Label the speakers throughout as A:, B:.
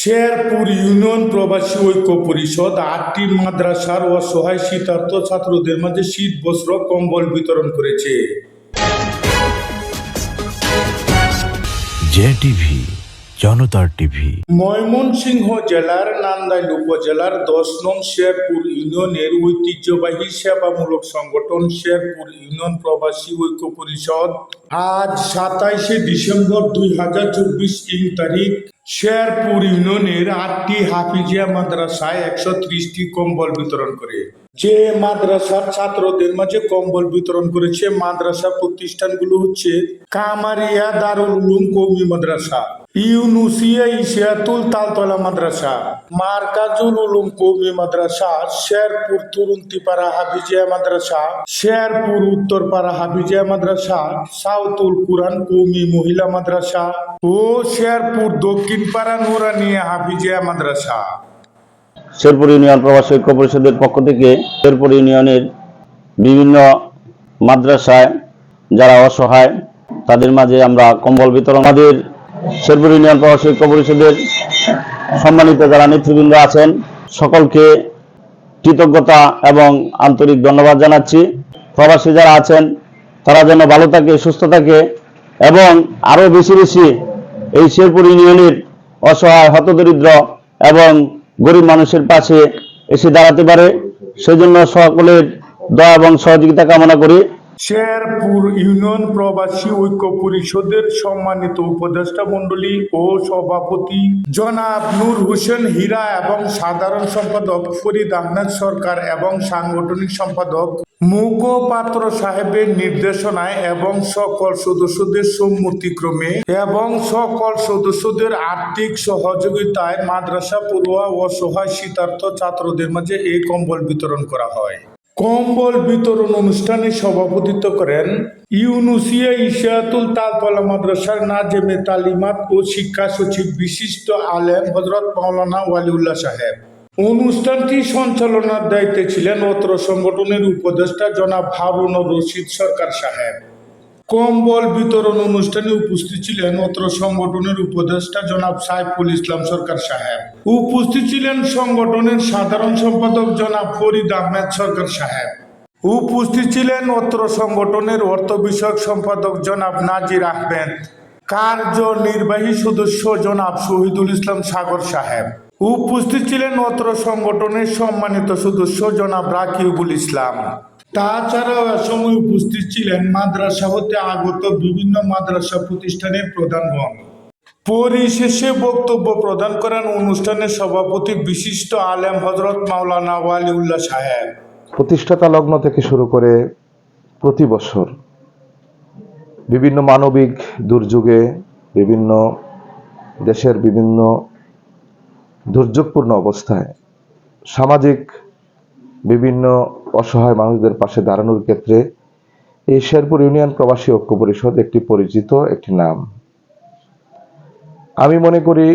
A: Sherpur union প্রবাসী ঐক্য পরিষদ আটটি মাদ্রাসার অসহায় শীতার্থ ছাত্রদের মাঝে শীত বস্ত্র কম্বল বিতরণ করেছে।
B: জে টিভি জনতার টিভি।
A: ময়মনসিংহ জেলার নান্দাইল উপজেলার দশ নং শেরপুর ইউনিয়নের ঐতিহ্যবাহী সেবামূলক সংগঠন শেরপুর ইউনিয়ন প্রবাসী ঐক্য পরিষদ আজ সাতাইশে ডিসেম্বর দুই হাজার চব্বিশ ইং তারিখ শেরপুর ইউনিয়নের আটটি হাফিজিয়া মাদ্রাসায় একশো ত্রিশটি কম্বল বিতরণ করে। যে মাদ্রাসার ছাত্রদের মাঝে কম্বল বিতরণ করেছে মাদ্রাসা প্রতিষ্ঠানগুলো হচ্ছে কামারিয়া দারুল উলুম কৌমি মাদ্রাসা। ইউনুসিয়া ইশিয়াতুল তালতলা মাদ্রাসা মার্কাজুল উলুম কৌমি মাদ্রাসা, শেরপুর তুরুন্তিপাড়া হাফিজিয়া মাদ্রাসা, শেরপুর উত্তরপাড়া হাফিজিয়া মাদ্রাসা, সাউতুল কুরআন কৌমি মহিলা মাদ্রাসা ও শেরপুর দক্ষিণপাড়া নুরানিয়া হাফিজিয়া মাদ্রাসা।
C: শেরপুর ইউনিয়ন প্রবাসী ঐক্য পরিষদের পক্ষ থেকে শেরপুর ইউনিয়নের বিভিন্ন মাদ্রাসায় যারা অসহায়, তাদের মাঝে আমরা কম্বল বিতরণ আমাদের শেরপুর ইউনিয়ন প্রবাসী ঐক্য পরিষদের সম্মানিত যারা নেতৃবৃন্দ আছেন, সকলকে কৃতজ্ঞতা এবং আন্তরিক ধন্যবাদ জানাচ্ছি। প্রবাসী যারা আছেন, তারা যেন ভালো থাকে, সুস্থ থাকে এবং আরও বেশি বেশি এই শেরপুর ইউনিয়নের অসহায়, হতদরিদ্র এবং গরিব মানুষের পাশে এসে দাঁড়াতে পারে। সেজন্য সকলের দয়া এবং সহযোগিতা কামনা করি।
A: শেরপুর ইউনিয়ন প্রবাসী ঐক্য পরিষদের সম্মানিত উপদেষ্টা মণ্ডলী ও সভাপতি জনাব নূর হোসেন হীরা এবং সাধারণ সম্পাদক ফরিদ আহমেদ সরকার এবং সাংগঠনিক সম্পাদক মুখপাত্র সাহেবের নির্দেশনায় এবং সকল সদস্যদের সম্মতিক্রমে এবং সকল সদস্যদের আর্থিক সহযোগিতায় মাদ্রাসা পড়ুয়া অসহায় শীতার্থ ছাত্রদের মাঝে এই কম্বল বিতরণ করা হয়। কম্বল বিতরণ অনুষ্ঠানে সভাপতিত্ব করেন ইউনুসিয়া ইশিয়াতুল তালতলা মাদ্রাসার নাজেমে তালিমাত ও শিক্ষা সচিব বিশিষ্ট আলেম হজরত মৌলানা ওয়ালিউল্লাহ সাহেব। অনুষ্ঠানটি সঞ্চালনার দায়িত্বে ছিলেন অত্র সংগঠনের উপদেষ্টা জনাব হারুন রশিদ সরকার সাহেব। কম্বল বিতরণ অনুষ্ঠানে উপস্থিত ছিলেন অত্র সংগঠনের উপদেষ্টা জনাব সাইফুল ইসলাম সরকার সাহেব। উপস্থিত ছিলেন সংগঠনের সাধারণ সম্পাদক জনাব ফরিদ আহমেদ সরকার সাহেব। উপস্থিত ছিলেন অত্র সংগঠনের অর্থ বিষয়ক সম্পাদক জনাব নাজির আহমেদ। কার্যনির্বাহী সদস্য জনাব শহীদুল ইসলাম সাগর সাহেব। উপস্থিত ছিলেন অত্র সংগঠনের সম্মানিত সদস্য জনাব রাকিবুল ইসলাম। তাছাড়াও সময় উপস্থিত ছিলেন মাদ্রাসা হতে আগত বিভিন্ন মাদ্রাসা প্রতিষ্ঠানের প্রধানগণ পরিশেষে বক্তব্য প্রদান করেন অনুষ্ঠানের সভাপতি বিশিষ্ট আলেম হজরত মাওলানা ওয়ালিউল্লাহ সাহেব।
D: প্রতিষ্ঠাতা লগ্ন থেকে শুরু করে প্রতি বছর বিভিন্ন মানবিক দুর্যোগে বিভিন্ন দেশের বিভিন্ন দুর্যোগপূর্ণ অবস্থায় সামাজিক বিভিন্ন অসহায় মানুষদের পাশে দাঁড়ানোর ক্ষেত্রে এই শেরপুর ইউনিয়ন প্রবাসী ঐক্য পরিষদ একটি পরিচিত একটি নাম। আমি মনে করি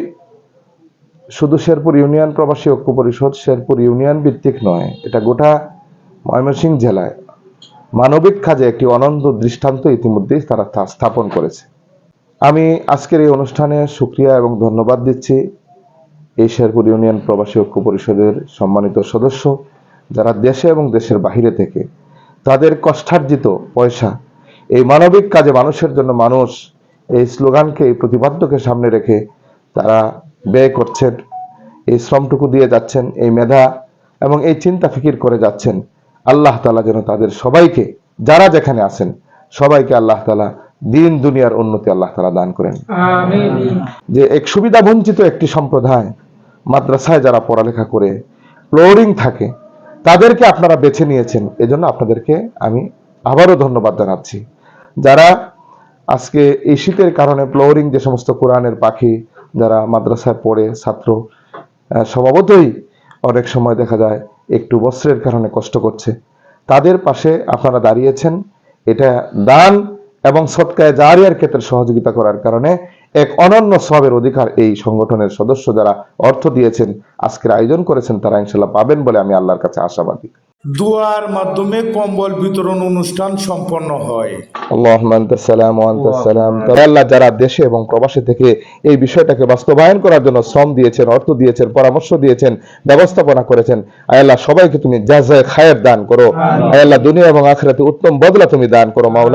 D: শুধু শেরপুর ইউনিয়ন প্রবাসী ঐক্য পরিষদ, শেরপুর ইউনিয়ন ভিত্তিক নয়, এটা গোটা ময়মনসিংহ জেলায় মানবিক কাজে একটি অনন্ত দৃষ্টান্ত ইতিমধ্যেই তারা স্থাপন করেছে। আমি আজকের এই অনুষ্ঠানে সুক্রিয়া এবং ধন্যবাদ দিচ্ছি। এই শেরপুর ইউনিয়ন প্রবাসী ঐক্য পরিষদের সম্মানিত সদস্য যারা দেশে এবং দেশের বাহিরে থেকে তাদের কষ্টার্জিত পয়সা এই মানবিক কাজে মানুষের জন্য মানুষ এই স্লোগানকে এই প্রতিপাদ্যকে সামনে রেখে তারা ব্যয় করছেন এই শ্রমটুকু দিয়ে যাচ্ছেন এই মেধা এবং এই চিন্তা ফিকির করে যাচ্ছেন। আল্লাহ তালা যেন তাদের সবাইকে যারা যেখানে আছেন সবাইকে আল্লাহ তালা দিন দুনিয়ার উন্নতি আল্লাহ তালা দান করেন। যে এক সুবিধা বঞ্চিত একটি সম্প্রদায় মাদ্রাসায় যারা পড়ালেখা করে ফ্লোরিং থাকে তাদেরকে আপনারা বেছে নিয়েছেন। এজন্য আপনাদেরকে আমি আবারও ধন্যবাদ জানাচ্ছি। যারা আজকে এই শীতের কারণে ফ্লোরিং যে সমস্ত কোরআনের পাখি যারা মাদ্রাসায় পড়ে, ছাত্র স্বভাবতই অনেক সময় দেখা যায় একটু বস্ত্রের কারণে কষ্ট করছে। তাদের পাশে আপনারা দাঁড়িয়েছেন। এটা দান এবং সৎকায় জারিয়ার ক্ষেত্রে সহযোগিতা করার কারণে এক অনন্য সবের অধিকার এই সংগঠনের সদস্য যারা অর্থ দিয়েছেন আজকের আয়োজন করেছেন তারা ইনশাল্লাহ পাবেন বলে আমি আল্লাহর কাছে আশাবাদী।
A: দোয়ার মাধ্যমে কম্বল বিতরণ অনুষ্ঠান সম্পন্ন হয়।
D: আল্লাহ যারা দেশে এবং প্রবাসে থেকে এই বিষয়টাকে বাস্তবায়ন করার জন্য শ্রম দিয়েছেন অর্থ দিয়েছেন পরামর্শ দিয়েছেন ব্যবস্থাপনা করেছেন আয় আল্লাহ সবাইকে তুমি জাযায়ে খায়ের দান করো। আয় আল্লাহ দুনিয়া এবং আখিরাতে উত্তম বদলা তুমি দান করো মাওলা